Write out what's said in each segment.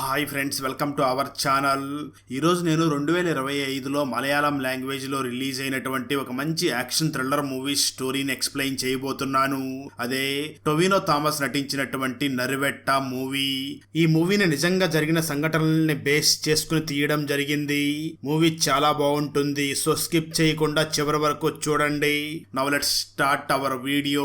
Hi friends welcome to our channel. ఈరోజు నేను రెండు వేల ఇరవై ఐదులో మలయాళం లాంగ్వేజ్లో రిలీజ్ అయినటువంటి ఒక మంచి యాక్షన్ థ్రిల్లర్ మూవీ స్టోరీని ఎక్స్ప్లెయిన్ చేయబోతున్నాను. అదే టొవినో థామస్ నటించినటువంటి నరివెట్ట మూవీ. ఈ మూవీని నిజంగా జరిగిన సంఘటనల్ని బేస్ చేసుకుని తీయడం జరిగింది. మూవీ చాలా బాగుంటుంది సో స్కిప్ చేయకుండా చివరి వరకు చూడండి. Now let start our video.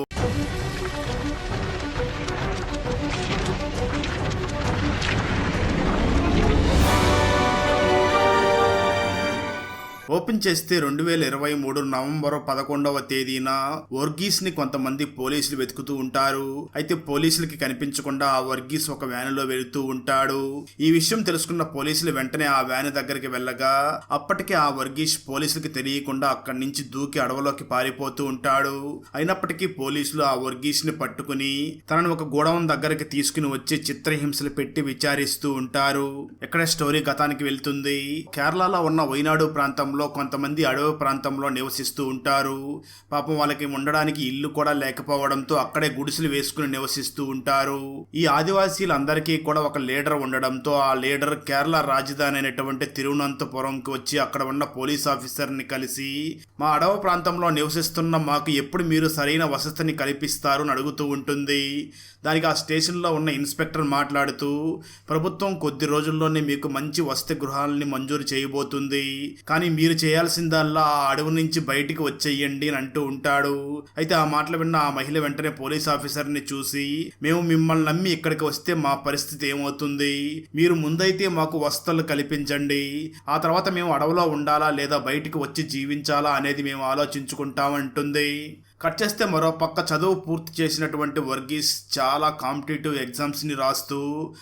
Open చేస్తే రెండు వేల ఇరవై మూడు నవంబర్ పదకొండవ తేదీన వర్గీస్ని కొంతమంది పోలీసులు వెతుకుతూ ఉంటారు. అయితే పోలీసులకి కనిపించకుండా ఆ వర్గీస్ ఒక వ్యాన్లో వెళుతూ ఉంటాడు. ఈ విషయం తెలుసుకున్న పోలీసులు వెంటనే ఆ వ్యాన్ దగ్గరికి వెళ్ళగా అప్పటికే ఆ వర్గీస్ పోలీసులకి తెలియకుండా అక్కడి నుంచి దూకి అడవిలోకి పారిపోతూ ఉంటాడు. అయినప్పటికీ పోలీసులు ఆ వర్గీస్ని పట్టుకుని తనను ఒక గోడౌన్ దగ్గరికి తీసుకుని వచ్చి చిత్రహింసలు పెట్టి విచారిస్తూ ఉంటారు. ఎక్కడ స్టోరీ గతానికి వెళ్తుంది? కేరళలో ఉన్న వైనాడు ప్రాంతంలో కొంతమంది అడవి ప్రాంతంలో నివసిస్తూ ఉంటారు. పాపం వాళ్ళకి ఉండడానికి ఇల్లు కూడా లేకపోవడంతో అక్కడే గుడిసెలు వేసుకుని నివసిస్తూ ఉంటారు. ఈ ఆదివాసీలందరికీ కూడా ఒక లీడర్ ఉండడంతో ఆ లీడర్ కేరళ రాజధాని అయినటువంటి తిరువనంతపురంకి వచ్చి అక్కడ ఉన్న పోలీస్ ఆఫీసర్ని కలిసి మా అడవ ప్రాంతంలో నివసిస్తున్న మాకు ఎప్పుడు మీరు సరైన వసతిని కల్పిస్తారు అని అడుగుతూ ఉంటుంది. దానికి ఆ స్టేషన్లో ఉన్న ఇన్స్పెక్టర్ మాట్లాడుతూ ప్రభుత్వం కొద్ది రోజుల్లోనే మీకు మంచి వసతి గృహాలని మంజూరు చేయబోతుంది. కానీ మీరు మీరు చేయాల్సిందల్లా ఆ అడవి నుంచి బయటికి వచ్చేయండి అని అంటూ ఉంటాడు. అయితే ఆ మాటలు విన్న ఆ మహిళ వెంటనే పోలీస్ ఆఫీసర్ని చూసి మేము మిమ్మల్ని నమ్మి ఇక్కడికి వస్తే మా పరిస్థితి ఏమవుతుంది? మీరు ముందైతే మాకు వసతులు కల్పించండి. ఆ తర్వాత మేము అడవిలో ఉండాలా లేదా బయటికి వచ్చి జీవించాలా అనేది మేము ఆలోచించుకుంటామంటుంది కట్ చేస్తే మరో పక్క చదువు పూర్తి చేసినటువంటి వర్గీస్ చాలా కాంపిటేటివ్ ఎగ్జామ్స్ని రాస్తూ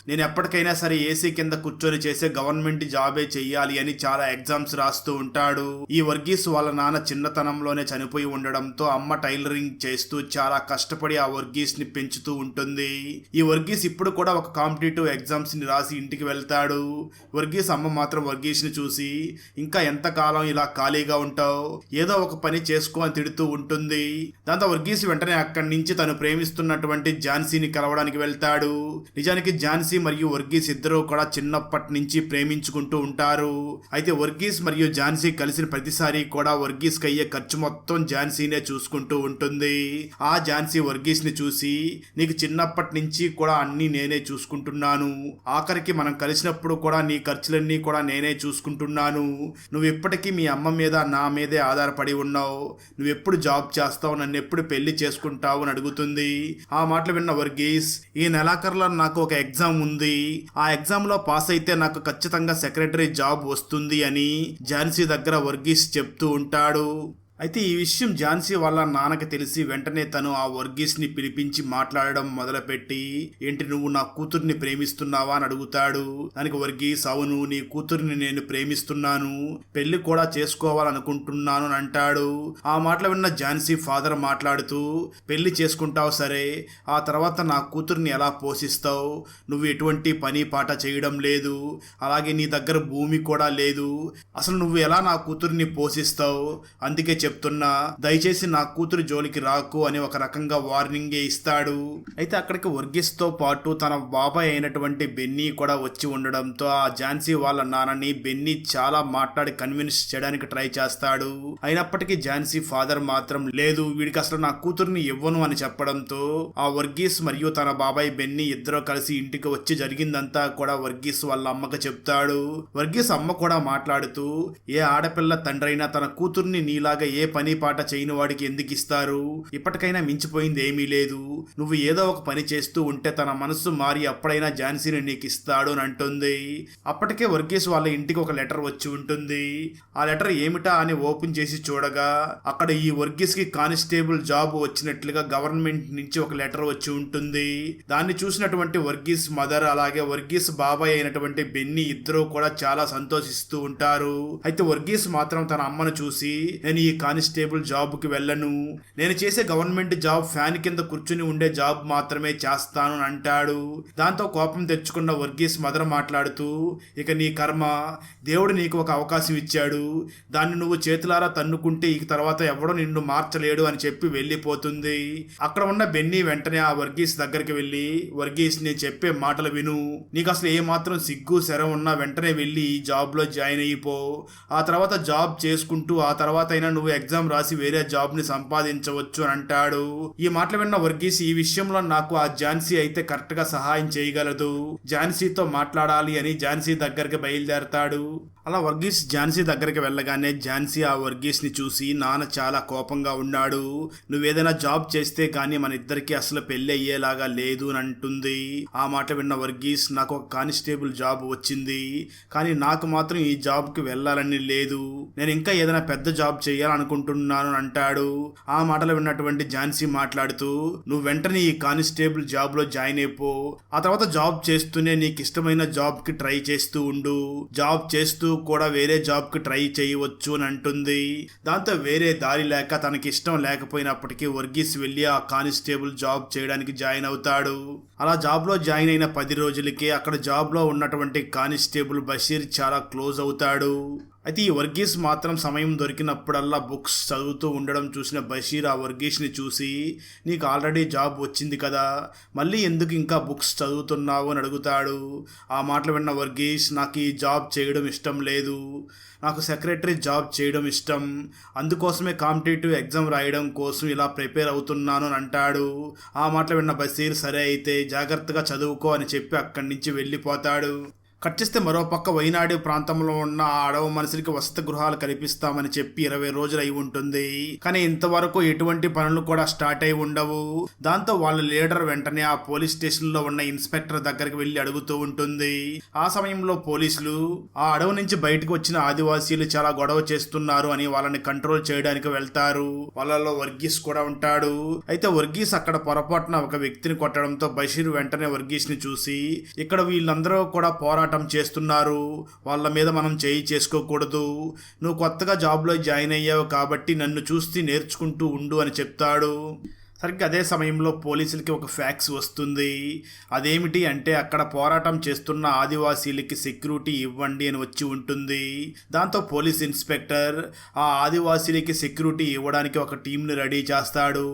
నేను ఎప్పటికైనా సరే ఏసీ కింద కూర్చొని చేసే గవర్నమెంట్ జాబే చెయ్యాలి అని చాలా ఎగ్జామ్స్ రాస్తూ ఉంటాడు. ఈ వర్గీస్ వాళ్ళ నాన్న చిన్నతనంలోనే చనిపోయి ఉండడంతో అమ్మ టైలరింగ్ చేస్తూ చాలా కష్టపడి ఆ వర్గీస్ని పెంచుతూ ఉంటుంది. ఈ వర్గీస్ ఇప్పుడు కూడా ఒక కాంపిటేటివ్ ఎగ్జామ్స్ని రాసి ఇంటికి వెళ్తాడు. వర్గీస్ అమ్మ మాత్రం వర్గీస్ని చూసి ఇంకా ఎంతకాలం ఇలా ఖాళీగా ఉంటావు? ఏదో ఒక పని చేసుకో అని తిడుతూ ఉంటుంది. దాంతో వర్గీస్ వెంటనే అక్కడి నుంచి తను ప్రేమిస్తున్నటువంటి ఝాన్సీని కలవడానికి వెళ్తాడు. నిజానికి ఝాన్సీ మరియు వర్గీస్ ఇద్దరూ కూడా చిన్నప్పటి నుంచి ప్రేమించుకుంటూ ఉంటారు. అయితే వర్గీస్ మరియు ఝాన్సీ కలిసిన ప్రతిసారి కూడా వర్గీస్కి అయ్యే ఖర్చు మొత్తం ఝాన్సీనే చూసుకుంటూ ఉంటుంది. ఆ ఝాన్సీ వర్గీస్ని చూసి నీకు చిన్నప్పటి నుంచి కూడా అన్ని నేనే చూసుకుంటున్నాను. ఆఖరికి మనం కలిసినప్పుడు కూడా నీ ఖర్చులన్నీ కూడా నేనే చూసుకుంటున్నాను. నువ్వు ఇప్పటికీ మీ అమ్మ మీద నా మీదే ఆధారపడి ఉన్నావు. నువ్వు ఎప్పుడు జాబ్ చేస్తావు నన్ను ఎప్పుడు పెళ్ళి చేసుకుంటావు అని అడుగుతుంది. ఆ మాటలు విన్న వర్గీస్ ఈ నెలాఖరులో నాకు ఒక ఎగ్జామ్ ఉంది. ఆ ఎగ్జామ్లో పాస్ అయితే నాకు ఖచ్చితంగా సెక్రటరీ జాబ్ వస్తుంది అని ఝాన్సీ దగ్గర వర్గీస్ చెప్తూ ఉంటాడు. అయితే ఈ విషయం ఝాన్సీ వాళ్ళ నాన్నకి తెలిసి వెంటనే తను ఆ వర్గీస్ని పిలిపించి మాట్లాడడం మొదలుపెట్టి ఏంటి నువ్వు నా కూతుర్ని ప్రేమిస్తున్నావా? అని అడుగుతాడు. దానికి వర్గీస్ అవును నీ కూతుర్ని నేను ప్రేమిస్తున్నాను పెళ్ళి కూడా చేసుకోవాలనుకుంటున్నాను అని అంటాడు. ఆ మాటలు విన్న ఝాన్సీ ఫాదర్ మాట్లాడుతూ పెళ్ళి చేసుకుంటావు సరే ఆ తర్వాత నా కూతుర్ని ఎలా పోషిస్తావు? నువ్వు ఎటువంటి పని పాట చేయడం లేదు అలాగే నీ దగ్గర భూమి కూడా లేదు. అసలు నువ్వు ఎలా నా కూతుర్ని పోషిస్తావు? అందుకే చెప్తున్నా దయచేసి నా కూతురు జోలికి రాకు అని ఒక రకంగా వార్నింగే ఇస్తాడు. అయితే అక్కడికి వర్గీస్తో పాటు తన బాబాయ్ అయినటువంటి బెన్నీ కూడా వచ్చి ఉండడంతో ఆ ఝాన్సీ వాళ్ళ నాన్నని బెన్నీ చాలా మాట్లాడి కన్విన్స్ చేయడానికి ట్రై చేస్తాడు. అయినప్పటికీ ఝాన్సీ ఫాదర్ మాత్రం లేదు వీడికి అసలు నా కూతుర్ని ఇవ్వను అని చెప్పడంతో ఆ వర్గీస్ మరియు తన బాబాయ్ బెన్నీ ఇద్దరు కలిసి ఇంటికి వచ్చి జరిగిందంతా కూడా వర్గీస్ వాళ్ళ అమ్మకు చెప్తాడు. వర్గీస్ అమ్మ కూడా మాట్లాడుతూ ఏ ఆడపిల్ల తండ్రైనా తన కూతుర్ని నీలాగా ఏ పని పాట చేయని వాడికి ఎందుకు ఇస్తారు? ఇప్పటికైనా మించిపోయింది ఏమీ లేదు. నువ్వు ఏదో ఒక పని చేస్తూ ఉంటే తన మనస్సు మారి అప్పుడైనా ఝాన్సీని నీకు ఇస్తాడు అని అంటుంది. అప్పటికే వర్గీస్ వాళ్ళ ఇంటికి ఒక లెటర్ వచ్చి ఉంటుంది. ఆ లెటర్ ఏమిటా అని ఓపెన్ చేసి చూడగా అక్కడ ఈ వర్గీస్కి కానిస్టేబుల్ జాబ్ వచ్చినట్లుగా గవర్నమెంట్ నుంచి ఒక లెటర్ వచ్చి ఉంటుంది. దాన్ని చూసినటువంటి వర్గీస్ మదర్ అలాగే వర్గీస్ బాబాయ్ అయినటువంటి బెన్నీ ఇద్దరు కూడా చాలా సంతోషిస్తూ ఉంటారు. అయితే వర్గీస్ మాత్రం తన అమ్మను చూసి నేను ఈ కానిస్టేబుల్ జాబ్కి వెళ్ళను. నేను చేసే గవర్నమెంట్ జాబ్ ఫ్యాన్ కింద కూర్చుని ఉండే జాబ్ మాత్రమే చేస్తాను అని అంటాడు. దాంతో కోపం తెచ్చుకున్న వర్గీస్ మదర్ మాట్లాడుతూ ఇక నీ కర్మ. దేవుడు నీకు ఒక అవకాశం ఇచ్చాడు. దాన్ని నువ్వు చేతులారా తన్నుకుంటే ఇక తర్వాత ఎవడో నిన్ను మార్చలేడు అని చెప్పి వెళ్ళిపోతుంది. అక్కడ ఉన్న బెన్నీ వెంటనే ఆ వర్గీస్ దగ్గరికి వెళ్ళి వర్గీస్ నేను చెప్పే మాటలు విను. నీకు అసలు ఏ మాత్రం సిగ్గు శరం ఉన్నా వెంటనే వెళ్ళి ఈ జాబ్లో జాయిన్ అయిపో. ఆ తర్వాత జాబ్ చేసుకుంటూ ఆ తర్వాత అయినా నువ్వు ఎగ్జామ్ రాసి వేరే జాబ్ని సంపాదించవచ్చు అని అంటాడు. ఈ మాటలు విన్న వర్గీస్ ఈ విషయంలో నాకు ఆ ఝాన్సీ అయితే కరెక్ట్గా సహాయం చేయగలదు. ఝాన్సీతో మాట్లాడాలి అని ఝాన్సీ దగ్గరికి బయలుదేరతాడు. అలా వర్గీస్ ఝాన్సీ దగ్గరికి వెళ్ళగానే ఝాన్సీ ఆ వర్గీస్ని చూసి నాన్న చాలా కోపంగా ఉన్నాడు. నువ్వేదైనా జాబ్ చేస్తే కానీ మన ఇద్దరికి అసలు పెళ్ళి అయ్యేలాగా లేదు అని అంటుంది. ఆ మాట విన్న వర్గీస్ నాకు ఒక కానిస్టేబుల్ జాబ్ వచ్చింది. కానీ నాకు మాత్రం ఈ జాబ్కి వెళ్ళాలని లేదు. నేను ఇంకా ఏదైనా పెద్ద జాబ్ చేయాలనుకుంటున్నాను అని అంటాడు. ఆ మాటలు విన్నటువంటి ఝాన్సీ మాట్లాడుతూ నువ్వు వెంటనే ఈ కానిస్టేబుల్ జాబ్లో జాయిన్ అయిపో. ఆ తర్వాత జాబ్ చేస్తూనే నీకు ఇష్టమైన జాబ్కి ట్రై చేస్తూ ఉండు. జాబ్ చేస్తూ కూడా వేరే జాబ్కి ట్రై చేయవచ్చు అని అంటుంది. దాంతో వేరే దారి లేక తనకి ఇష్టం లేకపోయినప్పటికీ వర్గీస్ వెళ్ళి ఆ కానిస్టేబుల్ జాబ్ చేయడానికి జాయిన్ అవుతాడు. అలా జాబ్లో జాయిన్ అయిన పది రోజులకే అక్కడ జాబ్లో ఉన్నటువంటి కానిస్టేబుల్ బషీర్ చాలా క్లోజ్ అవుతాడు. అయితే ఈ వర్గీస్ మాత్రం సమయం దొరికినప్పుడల్లా బుక్స్ చదువుతూ ఉండడం చూసిన బషీర్ ఆ వర్గీస్ని చూసి నీకు ఆల్రెడీ జాబ్ వచ్చింది కదా మళ్ళీ ఎందుకు ఇంకా బుక్స్ చదువుతున్నావు? అని అడుగుతాడు. ఆ మాటలు విన్న వర్గీస్ నాకు ఈ జాబ్ చేయడం ఇష్టం లేదు. నాకు సెక్రటరీ జాబ్ చేయడం ఇష్టం. అందుకోసమే కాంపిటేటివ్ ఎగ్జామ్ రాయడం కోసం ఇలా ప్రిపేర్ అవుతున్నాను అని అంటాడు. ఆ మాటలు విన్న బషీర్ సరే అయితే జాగ్రత్తగా చదువుకో అని చెప్పి అక్కడి నుంచి వెళ్ళిపోతాడు. కట్ చేస్తే మరోపక్క వైనాడు ప్రాంతంలో ఉన్న ఆ అడవి మనుషులకి వసతి గృహాలు కల్పిస్తామని చెప్పి ఇరవై రోజులు అయి ఉంటుంది. కానీ ఇంతవరకు ఎటువంటి పనులు కూడా స్టార్ట్ అయి ఉండవు. దాంతో వాళ్ళ లీడర్ వెంటనే ఆ పోలీస్ స్టేషన్లో ఉన్న ఇన్స్పెక్టర్ దగ్గరికి వెళ్ళి అడుగుతూ ఉంటుంది. ఆ సమయంలో పోలీసులు ఆ అడవి నుంచి బయటకు వచ్చిన ఆదివాసీలు చాలా గొడవ చేస్తున్నారు అని వాళ్ళని కంట్రోల్ చేయడానికి వెళ్తారు. వాళ్ళలో వర్గీస్ కూడా ఉంటాడు. అయితే వర్గీస్ అక్కడ పొరపాటున ఒక వ్యక్తిని కొట్టడంతో బషీర్ వెంటనే వర్గీస్ని చూసి ఇక్కడ వీళ్ళందరూ కూడా పోరాటం చేస్తున్నారు. వాళ్ళ మీద మనం చేయి చేసుకోకూడదు. నువ్వు కొత్తగా జాబ్లో జాయిన్ అయ్యావు కాబట్టి నన్ను చూసి నేర్చుకుంటూ ఉండు అని చెప్తాడు. సరిగ్గా అదే సమయంలో పోలీసులకి ఒక ఫ్యాక్స్ వస్తుంది. అదేమిటి అంటే అక్కడ పోరాటం చేస్తున్న ఆదివాసీలకి సెక్యూరిటీ ఇవ్వండి అని వచ్చి ఉంటుంది. దాంతో పోలీస్ ఇన్స్పెక్టర్ ఆ ఆదివాసీలకి సెక్యూరిటీ ఇవ్వడానికి ఒక టీంని రెడీ చేస్తాడు.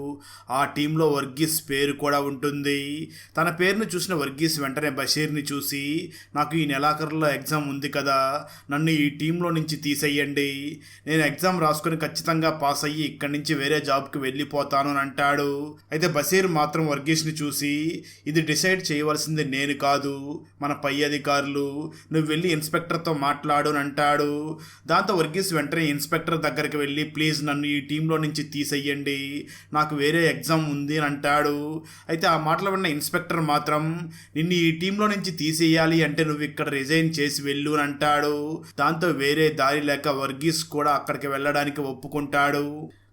ఆ టీంలో వర్గీస్ పేరు కూడా ఉంటుంది. తన పేరును చూసిన వర్గీస్ వెంటనే బషీర్ని చూసి నాకు ఈ నెలాఖరులో ఎగ్జామ్ ఉంది కదా నన్ను ఈ టీంలో నుంచి తీసేయండి. నేను ఎగ్జామ్ రాసుకొని ఖచ్చితంగా పాస్ అయ్యి ఇక్కడి నుంచి వేరే జాబ్కి వెళ్ళిపోతాను అని అంటాడు. అయితే బషీర్ మాత్రం వర్గీస్ని చూసి ఇది డిసైడ్ చేయవలసింది నేను కాదు మన పై అధికారులు నువ్వు వెళ్ళి ఇన్స్పెక్టర్తో మాట్లాడు అని అంటాడు. దాంతో వర్గీస్ వెంటనే ఇన్స్పెక్టర్ దగ్గరికి వెళ్ళి ప్లీజ్ నన్ను ఈ టీంలో నుంచి తీసేయండి నాకు వేరే ఎగ్జామ్ ఉంది అని అంటాడు. అయితే ఆ మాటలు విన్న ఇన్స్పెక్టర్ మాత్రం నిన్ను ఈ టీంలో నుంచి తీసేయాలి అంటే నువ్వు ఇక్కడ రిజైన్ చేసి వెళ్ళు అని అంటాడు. దాంతో వేరే దారి లేక వర్గీస్ కూడా అక్కడికి వెళ్ళడానికి ఒప్పుకుంటాడు.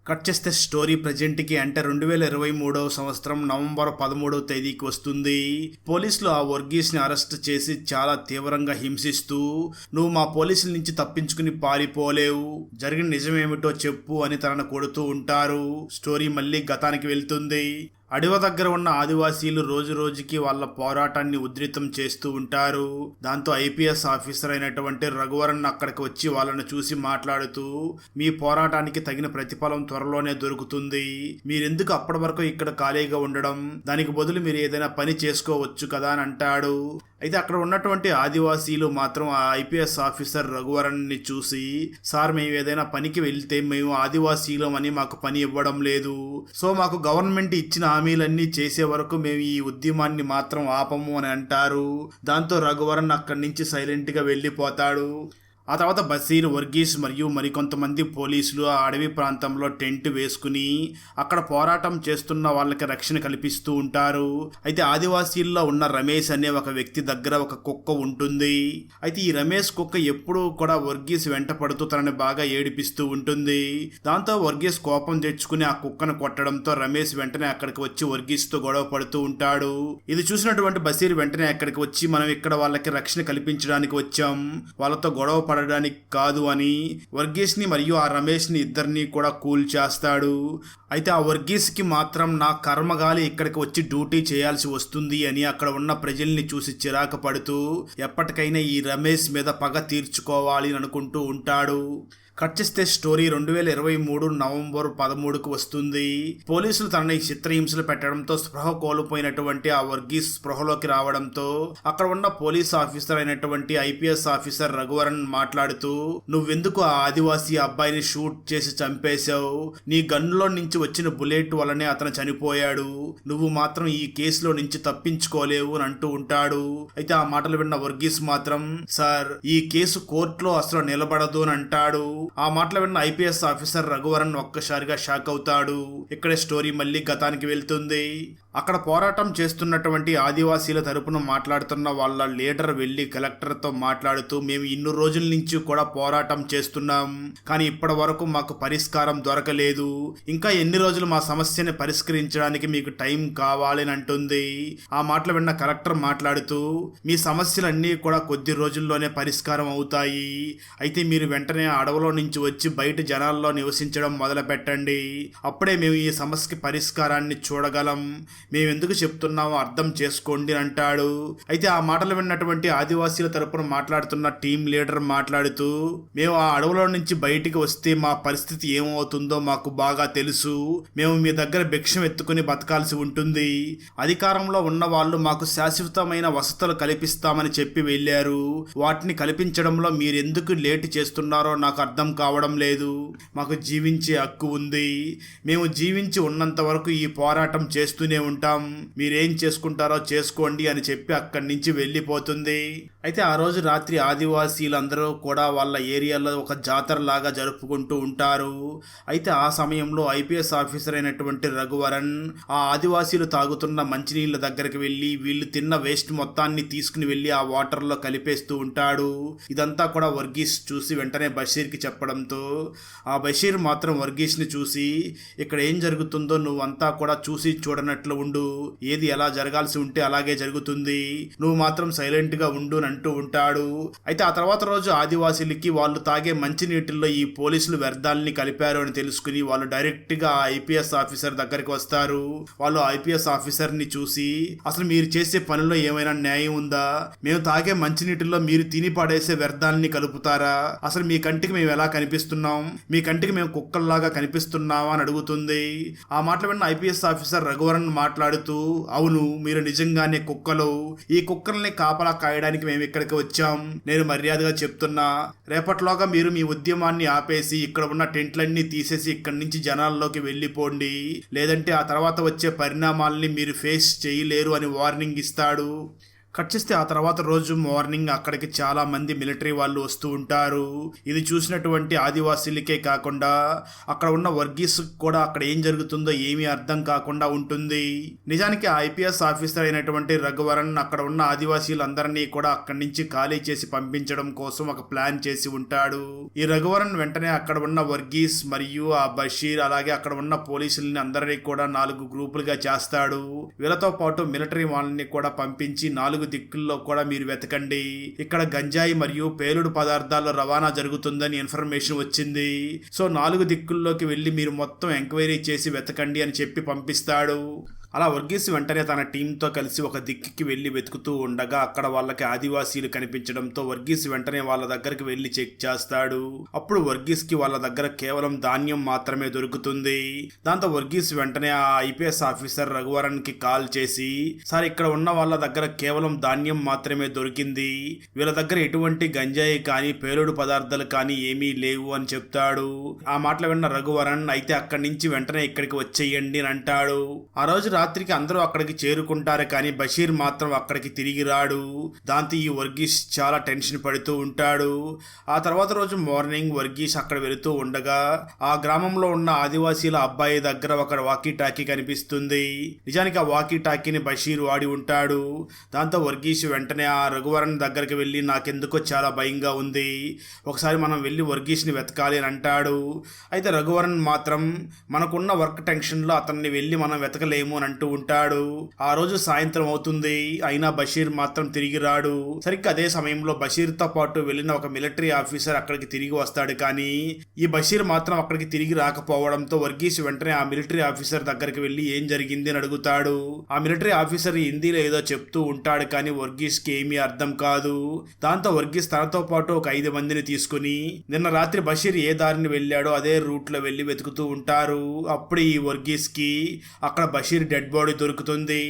కట్ చేస్తే స్టోరీ ప్రజెంట్కి అంటే రెండు వేల ఇరవై మూడవ సంవత్సరం నవంబర్ పదమూడవ తేదీకి వస్తుంది. పోలీసులు ఆ వర్గీస్ని అరెస్ట్ చేసి చాలా తీవ్రంగా హింసిస్తూ నువ్వు మా పోలీసుల నుంచి తప్పించుకుని పారిపోలేవు. జరిగిన నిజమేమిటో చెప్పు అని తనను కొడుతూ ఉంటారు. స్టోరీ మళ్ళీ గతానికి వెళ్తుంది. అడవి దగ్గర ఉన్న ఆదివాసీలు రోజు రోజుకి వాళ్ళ పోరాటాన్ని ఉధృతం చేస్తూ ఉంటారు. దాంతో ఐపీఎస్ ఆఫీసర్ అయినటువంటి రఘువరన్ అక్కడికి వచ్చి వాళ్ళని చూసి మాట్లాడుతూ మీ పోరాటానికి తగిన ప్రతిఫలం త్వరలోనే దొరుకుతుంది. మీరెందుకు అప్పటి వరకు ఇక్కడ ఖాళీగా ఉండడం? దానికి బదులు మీరు ఏదైనా పని చేసుకోవచ్చు కదా అని అంటాడు. అయితే అక్కడ ఉన్నటువంటి ఆదివాసీలు మాత్రం ఆ ఐపీఎస్ ఆఫీసర్ రఘువరన్ని చూసి సార్ మేము ఏదైనా పనికి వెళ్తే మేము ఆదివాసీలం అని మాకు పని ఇవ్వడం లేదు. సో మాకు గవర్నమెంట్ ఇచ్చిన హామీలన్నీ చేసే వరకు మేము ఈ ఉద్యమాన్ని మాత్రం ఆపము అని అంటారు. దాంతో రఘువరన్ అక్కడి నుంచి సైలెంట్గా వెళ్ళిపోతాడు. ఆ తర్వాత బసీర్ వర్గీస్ మరియు మరికొంతమంది పోలీసులు ఆ అడవి ప్రాంతంలో టెంట్ వేసుకుని అక్కడ పోరాటం చేస్తున్న వాళ్ళకి రక్షణ కల్పిస్తూ ఉంటారు. అయితే ఆదివాసీల్లో ఉన్న రమేష్ అనే ఒక వ్యక్తి దగ్గర ఒక కుక్క ఉంటుంది. అయితే ఈ రమేష్ కుక్క ఎప్పుడూ కూడా వర్గీస్ వెంట పడుతూ తనని బాగా ఏడిపిస్తూ ఉంటుంది. దాంతో వర్గీస్ కోపం తెచ్చుకుని ఆ కుక్కను కొట్టడంతో రమేష్ వెంటనే అక్కడికి వచ్చి వర్గీస్తో గొడవ పడుతూ ఉంటాడు. ఇది చూసినటువంటి బసీర్ వెంటనే అక్కడికి వచ్చి మనం ఇక్కడ వాళ్ళకి రక్షణ కల్పించడానికి వచ్చాం. వాళ్ళతో గొడవ బాధపడడానికి కాదు అని వర్గీస్ని మరియు ఆ రమేష్ని ఇద్దరిని కూడా కూల్ చేస్తాడు. అయితే ఆ వర్గీస్కి మాత్రం నా కర్మగాలి ఇక్కడికి వచ్చి డ్యూటీ చేయాల్సి వస్తుంది అని అక్కడ ఉన్న ప్రజల్ని చూసి చిరాకు పడుతూ ఎప్పటికైనా ఈ రమేష్ మీద పగ తీర్చుకోవాలి అని అనుకుంటూ ఉంటాడు. కట్ చేస్తే స్టోరీ రెండు వేల ఇరవై మూడు నవంబర్ పదమూడుకు వస్తుంది. పోలీసులు తనని చిత్రహింసలు పెట్టడంతో స్పృహ కోల్పోయినటువంటి ఆ వర్గీస్ స్పృహలోకి రావడంతో అక్కడ ఉన్న పోలీస్ ఆఫీసర్ అయినటువంటి ఐపీఎస్ ఆఫీసర్ రఘువరన్ మాట్లాడుతూ నువ్వెందుకు ఆ ఆదివాసీ అబ్బాయిని షూట్ చేసి చంపేశావు? నీ గన్నులో నుంచి వచ్చిన బుల్లెట్ వల్లనే అతను చనిపోయాడు. నువ్వు మాత్రం ఈ కేసులో నుంచి తప్పించుకోలేవు అని అంటూ ఉంటాడు. అయితే ఆ మాటలు విన్న వర్గీస్ మాత్రం సార్ ఈ కేసు కోర్టులో అసలు నిలబడదు అని అంటాడు. ఆ మాటలు విన్న ఐపీఎస్ ఆఫీసర్ రఘువరన్ ఒక్కసారిగా షాక్ అవుతాడు. ఇక్కడే స్టోరీ మళ్ళీ గతానికి వెళ్తుంది. అక్కడ పోరాటం చేస్తున్నటువంటి ఆదివాసీల తరపున మాట్లాడుతున్న వాళ్ళ లీడర్ వెళ్ళి కలెక్టర్తో మాట్లాడుతూ మేము ఇన్ని రోజుల నుంచి కూడా పోరాటం చేస్తున్నాం కానీ ఇప్పటి వరకు మాకు పరిష్కారం దొరకలేదు. ఇంకా ఎన్ని రోజులు మా సమస్యని పరిష్కరించడానికి మీకు టైం కావాలని అంటుంది. ఆ మాటలు విన్న కలెక్టర్ మాట్లాడుతూ మీ సమస్యలన్నీ కూడా కొద్ది రోజుల్లోనే పరిష్కారం అవుతాయి. అయితే మీరు వెంటనే అడవిలో నుంచి వచ్చి బయట జనాల్లో నివసించడం మొదలు పెట్టండి అప్పుడే మేము ఈ సమస్యకి పరిష్కారాన్ని చూడగలం. మేము ఎందుకు చెప్తున్నామో అర్థం చేసుకోండి అని అంటాడు. అయితే ఆ మాటలు విన్నటువంటి ఆదివాసీల తరపున మాట్లాడుతున్న టీం లీడర్ మాట్లాడుతూ మేము ఆ అడవులో నుంచి బయటికి వస్తే మా పరిస్థితి ఏమవుతుందో మాకు బాగా తెలుసు. మేము మీ దగ్గర భిక్షం ఎత్తుకుని బతకాల్సి ఉంటుంది. అధికారంలో ఉన్న వాళ్ళు మాకు శాశ్వతమైన వసతులు కల్పిస్తామని చెప్పి వెళ్ళారు. వాటిని కల్పించడంలో మీరెందుకు లేట్ చేస్తున్నారో నాకు అర్థం కావడం లేదు. మాకు జీవించే హక్కు ఉంది. మేము జీవించి ఉన్నంత వరకు ఈ పోరాటం చేస్తూనే ఉంటాం. ఉంటాం మీరేం చేసుకుంటారో చేసుకోండి అని చెప్పి అక్కడి నుంచి వెళ్ళిపోతుంది. అయితే ఆ రోజు రాత్రి ఆదివాసీలందరూ కూడా వాళ్ళ ఏరియాలో ఒక జాతర లాగా జరుపుకుంటూ ఉంటారు. అయితే ఆ సమయంలో ఐపీఎస్ ఆఫీసర్ అయినటువంటి రఘువరన్ ఆ ఆదివాసీలు తాగుతున్న మంచినీళ్ళ దగ్గరికి వెళ్ళి వీళ్ళు తిన్న వేస్ట్ మొత్తాన్ని తీసుకుని వెళ్ళి ఆ వాటర్లో కలిపేస్తూ ఉంటాడు. ఇదంతా కూడా వర్గీస్ చూసి వెంటనే బషీర్కి చెప్పడంతో ఆ బషీర్ మాత్రం వర్గీస్ని చూసి ఇక్కడ ఏం జరుగుతుందో నువ్వంతా కూడా చూసి చూడనట్లు ఉండు. ఏది ఎలా జరగాల్సి ఉంటే అలాగే జరుగుతుంది. నువ్వు మాత్రం సైలెంట్గా ఉండు అని అంటూ ఉంటాడు. అయితే ఆ తర్వాత రోజు ఆదివాసీలకి వాళ్ళు తాగే మంచినీటిల్లో ఈ పోలీసులు వ్యర్థాలని కలిపారు అని తెలుసుకుని వాళ్ళు డైరెక్ట్గా ఐపీఎస్ ఆఫీసర్ దగ్గరికి వస్తారు. వాళ్ళు ఐపీఎస్ ఆఫీసర్ని చూసి అసలు మీరు చేసే పనిలో ఏమైనా న్యాయం ఉందా? మేము తాగే మంచినీటిలో మీరు తిని పడేసే వ్యర్థాలని కలుపుతారా? అసలు మీ కంటికి మేము ఎలా కనిపిస్తున్నాం? మీ కంటికి మేము కుక్కల్లాగా కనిపిస్తున్నామా అని అడుగుతుంది. ఆ మాటలు విన్న ఐపీఎస్ ఆఫీసర్ రఘువరన్ మాట్లాడుతూ అవును మీరు నిజంగానే కుక్కలు. ఈ కుక్కల్ని కాపలా కాయడానికి మేము ఇక్కడికి వచ్చాం. నేను మర్యాదగా చెప్తున్నా. రేపట్లోగా మీరు మీ ఉద్యమాన్ని ఆపేసి ఇక్కడ ఉన్న టెంట్లన్నీ తీసేసి ఇక్కడి నుంచి జనాల్లోకి వెళ్ళిపోండి. లేదంటే ఆ తర్వాత వచ్చే పరిణామాల్ని మీరు ఫేస్ చేయలేరు అని వార్నింగ్ ఇస్తాడు. కట్ చేస్తే ఆ తర్వాత రోజు మార్నింగ్ అక్కడికి చాలా మంది మిలిటరీ వాళ్ళు వస్తూ ఉంటారు. ఇది చూసినటువంటి ఆదివాసీలకే కాకుండా అక్కడ ఉన్న వర్గీస్ కూడా అక్కడ ఏం జరుగుతుందో ఏమీ అర్థం కాకుండా ఉంటుంది. నిజానికి ఐపీఎస్ ఆఫీసర్ అయినటువంటి రఘువరన్ అక్కడ ఉన్న ఆదివాసీలందరినీ కూడా అక్కడి నుంచి ఖాళీ చేసి పంపించడం కోసం ఒక ప్లాన్ చేసి ఉంటాడు. ఈ రఘువరన్ వెంటనే అక్కడ ఉన్న వర్గీస్ మరియు ఆ బషీర్ అలాగే అక్కడ ఉన్న పోలీసుల్ని అందరినీ కూడా నాలుగు గ్రూపులుగా చేస్తాడు. వీళ్ళతో పాటు మిలిటరీ వాళ్ళని కూడా పంపించి నాలుగు దిక్కుల్లో కూడా మీరు వెతకండి. ఇక్కడ గంజాయి మరియు పేలుడు పదార్థాల రవాణా జరుగుతుందని ఇన్ఫర్మేషన్ వచ్చింది. సో నాలుగు దిక్కుల్లోకి వెళ్ళి మీరు మొత్తం ఎంక్వైరీ చేసి వెతకండి అని చెప్పి పంపిస్తాడు. అలా వర్గీస్ వెంటనే తన టీంతో కలిసి ఒక దిక్కికి వెళ్ళి వెతుకుతూ ఉండగా అక్కడ వాళ్ళకి ఆదివాసీలు కనిపించడంతో వర్గీస్ వెంటనే వాళ్ళ దగ్గరికి వెళ్ళి చెక్ చేస్తాడు. అప్పుడు వర్గీస్కి వాళ్ళ దగ్గర కేవలం ధాన్యం మాత్రమే దొరుకుతుంది. దాంతో వర్గీస్ వెంటనే ఆ ఐపీఎస్ ఆఫీసర్ రఘువరన్కి కాల్ చేసి సార్ ఇక్కడ ఉన్న వాళ్ళ దగ్గర కేవలం ధాన్యం మాత్రమే దొరికింది. వీళ్ళ దగ్గర ఎటువంటి గంజాయి కానీ పేలుడు పదార్థాలు కానీ ఏమీ లేవు అని చెప్తాడు. ఆ మాటలు విన్న రఘువరన్ అయితే అక్కడి నుంచి వెంటనే ఇక్కడికి వచ్చేయండి అని అంటాడు. ఆ రోజు రాత్రికి అందరూ అక్కడికి చేరుకుంటారు కానీ బషీర్ మాత్రం అక్కడికి తిరిగి రాడు. దాంతో ఈ వర్గీస్ చాలా టెన్షన్ పడుతూ ఉంటాడు. ఆ తర్వాత రోజు మార్నింగ్ వర్గీస్ అక్కడ వెళుతూ ఉండగా ఆ గ్రామంలో ఉన్న ఆదివాసీల అబ్బాయి దగ్గర ఒక వాకీ టాకీ కనిపిస్తుంది. నిజానికి ఆ వాకీ టాకీని బషీర్ వాడి ఉంటాడు. దాంతో వర్గీస్ వెంటనే ఆ రఘువరన్ దగ్గరికి వెళ్ళి నాకెందుకో చాలా భయంగా ఉంది. ఒకసారి మనం వెళ్ళి వర్గీస్ని వెతకాలి అని అంటాడు. అయితే రఘువరన్ మాత్రం మనకున్న వర్క్ టెన్షన్లో అతన్ని వెళ్ళి మనం వెతకలేము అని అంటూ ఉంటాడు. ఆ రోజు సాయంత్రం అవుతుంది. అయినా బషీర్ మాత్రం తిరిగి రాడు. సరిగ్గా అదే సమయంలో బషీర్తో పాటు వెళ్ళిన ఒక మిలిటరీ ఆఫీసర్ అక్కడికి తిరిగి వస్తాడు. కానీ ఈ బషీర్ మాత్రం అక్కడికి తిరిగి రాకపోవడంతో వర్గీస్ వెంటనే ఆ మిలిటరీ ఆఫీసర్ దగ్గరికి వెళ్ళి ఏం జరిగింది అని అడుగుతాడు. ఆ మిలిటరీ ఆఫీసర్ హిందీలో ఏదో చెప్తూ ఉంటాడు కానీ వర్గీస్కి ఏమీ అర్థం కాదు. దాంతో వర్గీస్ తనతో పాటు ఒక ఐదు మందిని తీసుకుని నిన్న రాత్రి బషీర్ ఏ దారిని వెళ్ళాడో అదే రూట్లో వెళ్ళి వెతుకుతూ ఉంటారు. అప్పుడు ఈ వర్గీస్కి అక్కడ బషీర్ డెడ్ బాడీ దొరుకుతుంది.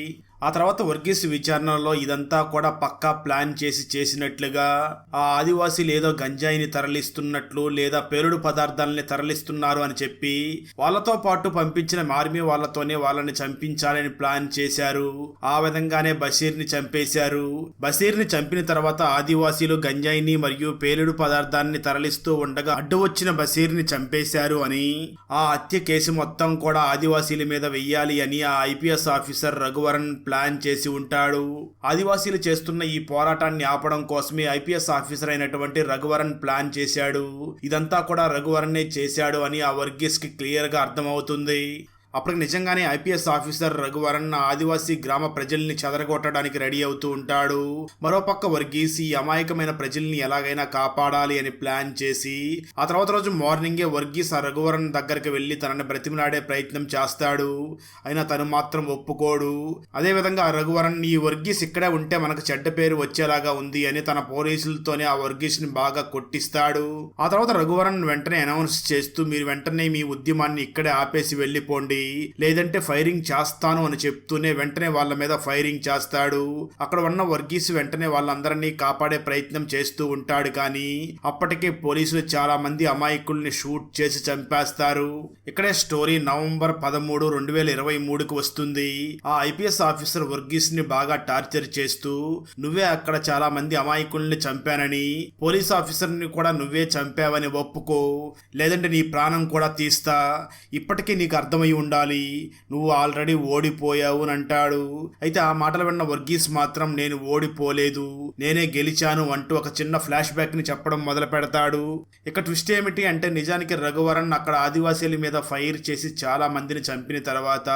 ఆ తర్వాత వర్గీస్ విచారణలో ఇదంతా కూడా పక్కా ప్లాన్ చేసి చేసినట్లుగా ఆ ఆదివాసీలు ఏదో గంజాయిని తరలిస్తున్నట్లు లేదా పేలుడు పదార్థాలని తరలిస్తున్నారు అని చెప్పి వాళ్ళతో పాటు పంపించిన ఆర్మీ వాళ్ళతోనే వాళ్ళని చంపించాలని ప్లాన్ చేశారు. ఆ విధంగానే బషీర్ని చంపేశారు. బషీర్ని చంపిన తర్వాత ఆదివాసీలు గంజాయిని మరియు పేలుడు పదార్థాన్ని తరలిస్తూ ఉండగా అడ్డు వచ్చిన బషీర్ని చంపేశారు అని ఆ హత్య కేసు మొత్తం కూడా ఆదివాసీల మీద వెయ్యాలి అని ఆ ఐపీఎస్ ఆఫీసర్ రఘువరన్ ప్లాన్ చేసి ఉంటాడు. ఆదివాసీలు చేస్తున్న ఈ పోరాటాన్ని ఆపడం కోసమే ఐపీఎస్ ఆఫీసర్ అయినటువంటి రఘువరన్ ప్లాన్ చేశాడు. ఇదంతా కూడా రఘువరనే చేశాడు అని ఆ వర్గీస్కి క్లియర్గా అర్థమవుతుంది. అప్పటికి నిజంగానే ఐపీఎస్ ఆఫీసర్ రఘువరన్ ఆదివాసీ గ్రామ ప్రజల్ని చెదరగొట్టడానికి రెడీ అవుతూ ఉంటాడు. మరోపక్క వర్గీస్ ఈ అమాయకమైన ప్రజల్ని ఎలాగైనా కాపాడాలి అని ప్లాన్ చేసి ఆ తర్వాత రోజు మార్నింగే వర్గీస్ ఆ రఘువరన్ దగ్గరికి వెళ్ళి తనని బ్రతిమలాడే ప్రయత్నం చేస్తాడు. అయినా తను మాత్రం ఒప్పుకోడు. అదేవిధంగా ఆ రఘువరన్ ఈ వర్గీస్ ఇక్కడే ఉంటే మనకు చెడ్డ పేరు వచ్చేలాగా ఉంది అని తన పోలీసులతోనే ఆ వర్గీస్ని బాగా కొట్టిస్తాడు. ఆ తర్వాత రఘువరన్ వెంటనే అనౌన్స్ చేస్తూ మీరు వెంటనే మీ ఉద్యమాన్ని ఇక్కడే ఆపేసి వెళ్ళిపోండి. లేదంటే ఫైరింగ్ చేస్తాను అని చెప్తూనే వెంటనే వాళ్ళ మీద ఫైరింగ్ చేస్తాడు. అక్కడ ఉన్న వర్గీస్ వెంటనే వాళ్ళందరినీ కాపాడే ప్రయత్నం చేస్తూ ఉంటాడు కానీ అప్పటికే పోలీసులు చాలా మంది అమాయకుల్ని షూట్ చేసి చంపేస్తారు. ఇక్కడే స్టోరీ నవంబర్ పదమూడు రెండు వేల ఇరవై మూడుకి వస్తుంది. ఆ ఐపీఎస్ ఆఫీసర్ వర్గీస్ని బాగా టార్చర్ చేస్తూ నువ్వే అక్కడ చాలా మంది అమాయకుల్ని చంపానని పోలీస్ ఆఫీసర్ని కూడా నువ్వే చంపావని ఒప్పుకో. లేదంటే నీ ప్రాణం కూడా తీస్తా. ఇప్పటికీ నీకు అర్థమై ఉండాలి. నువ్వు ఆల్రెడీ ఓడిపోయావు అని అంటాడు. అయితే ఆ మాటలు విన్న వర్గీస్ మాత్రం నేను ఓడిపోలేదు. నేనే గెలిచాను అంటూ ఒక చిన్న ఫ్లాష్ బ్యాక్ని చెప్పడం మొదలు పెడతాడు. ఇక ట్విస్ట్ ఏమిటి అంటే నిజానికి రఘువరన్ అక్కడ ఆదివాసీల మీద ఫైర్ చేసి చాలా మందిని చంపిన తర్వాత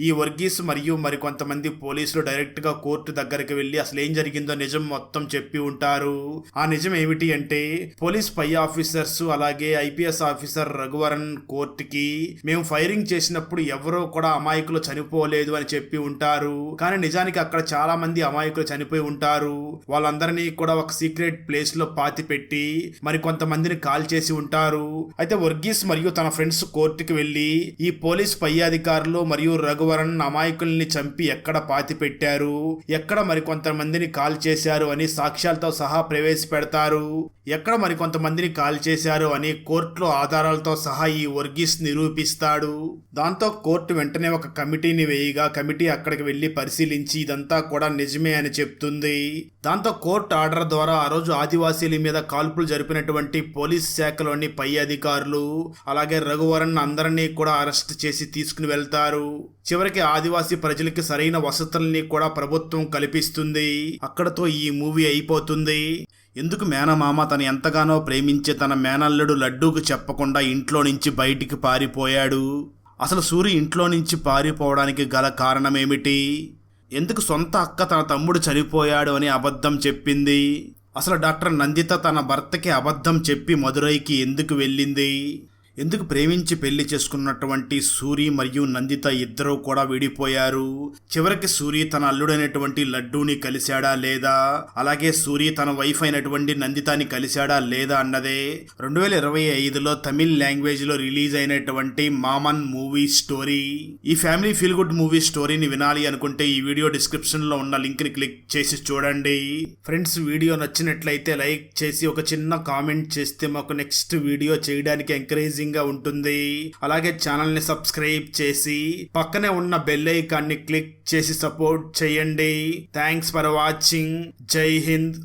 ఈ వర్గీస్ మరియు మరికొంతమంది పోలీసులు డైరెక్ట్గా కోర్టు దగ్గరికి వెళ్ళి అసలు ఏం జరిగిందో నిజం మొత్తం చెప్పి ఉంటారు. ఆ నిజం ఏమిటి అంటే పోలీస్ పై ఆఫీసర్స్ అలాగే ఐపీఎస్ ఆఫీసర్ రఘువరన్ కోర్టుకి మేము ఫైరింగ్ చేసినప్పుడు ఎవరో కూడా అమాయకులు చనిపోలేదు అని చెప్పి ఉంటారు. కానీ నిజానికి అక్కడ చాలా మంది అమాయకులు చనిపోయి ఉంటారు. వాళ్ళందరినీ కూడా ఒక సీక్రెట్ ప్లేస్లో పాతి పెట్టి మరి కొంతమందిని కాల్ చేసి ఉంటారు. అయితే వర్గీస్ మరియు తన ఫ్రెండ్స్ కోర్టుకి వెళ్ళి ఈ పోలీస్ పై అధికారులు మరియు రఘువరన్ అమాయకుల్ని చంపి ఎక్కడ పాతి పెట్టారు? ఎక్కడ మరి కొంతమందిని కాల్ చేశారు అని సాక్ష్యాలతో సహా ప్రవేశపెడతారు? ఎక్కడ మరి కొంతమందిని కాల్ చేశారు అని కోర్టులో ఆధారాలతో సహా ఈ వర్గీస్ నిరూపిస్తాడు. దాంతో కోర్టు వెంటనే ఒక కమిటీని వేయగా కమిటీ అక్కడికి వెళ్ళి పరిశీలించి ఇదంతా కూడా నిజమే అని చెప్తుంది. దాంతో కోర్టు ఆర్డర్ ద్వారా ఆ రోజు ఆదివాసీల మీద కాల్పులు జరిపినటువంటి పోలీస్ శాఖలోని పై అధికారులు అలాగే రఘువరన్ అందరినీ కూడా అరెస్ట్ చేసి తీసుకుని వెళ్తారు. చివరికి ఆదివాసీ ప్రజలకి సరైన వసతుల్ని కూడా ప్రభుత్వం కల్పిస్తుంది. అక్కడతో ఈ మూవీ అయిపోతుంది. ఎందుకు మేనమామ తను ఎంతగానో ప్రేమించే తన మేనల్లుడు లడ్డూకు చెప్పకుండా ఇంట్లో నుంచి బయటికి పారిపోయాడు? అసలు సూరి ఇంట్లో నుంచి పారిపోవడానికి గల కారణమేమిటి? ఎందుకు సొంత అక్క తన తమ్ముడు చనిపోయాడు అని అబద్ధం చెప్పింది? అసలు డాక్టర్ నందిత తన భర్తకి అబద్ధం చెప్పి మదురైకి ఎందుకు వెళ్ళింది? ఎందుకు ప్రేమించి పెళ్ళి చేసుకున్నటువంటి సూరి మరియు నందిత ఇద్దరూ కూడా విడిపోయారు? చివరికి సూరి తన అల్లుడైనటువంటి లడ్డూని కలిశాడా లేదా? అలాగే సూరి తన వైఫ్ అయినటువంటి నందితాని కలిశాడా లేదా అన్నదే. రెండు వేల ఇరవై ఐదులో తమిళ్ లాంగ్వేజ్లో రిలీజ్ అయినటువంటి మామన్ మూవీ స్టోరీ. ఈ ఫ్యామిలీ ఫీల్ గుడ్ మూవీ స్టోరీని వినాలి అనుకుంటే ఈ వీడియో డిస్క్రిప్షన్లో ఉన్న లింక్ని క్లిక్ చేసి చూడండి. ఫ్రెండ్స్ వీడియో నచ్చినట్లయితే లైక్ చేసి ఒక చిన్న కామెంట్ చేస్తే మాకు నెక్స్ట్ వీడియో చేయడానికి ఎంకరేజ్ ఎంకరేజింగ్గా ఉంటుంది. అలాగే ఛానల్ని సబ్స్క్రైబ్ చేసి పక్కనే ఉన్న బెల్ ఐకాన్ని క్లిక్ చేసి సపోర్ట్ చేయండి. Thanks for watching Jai Hind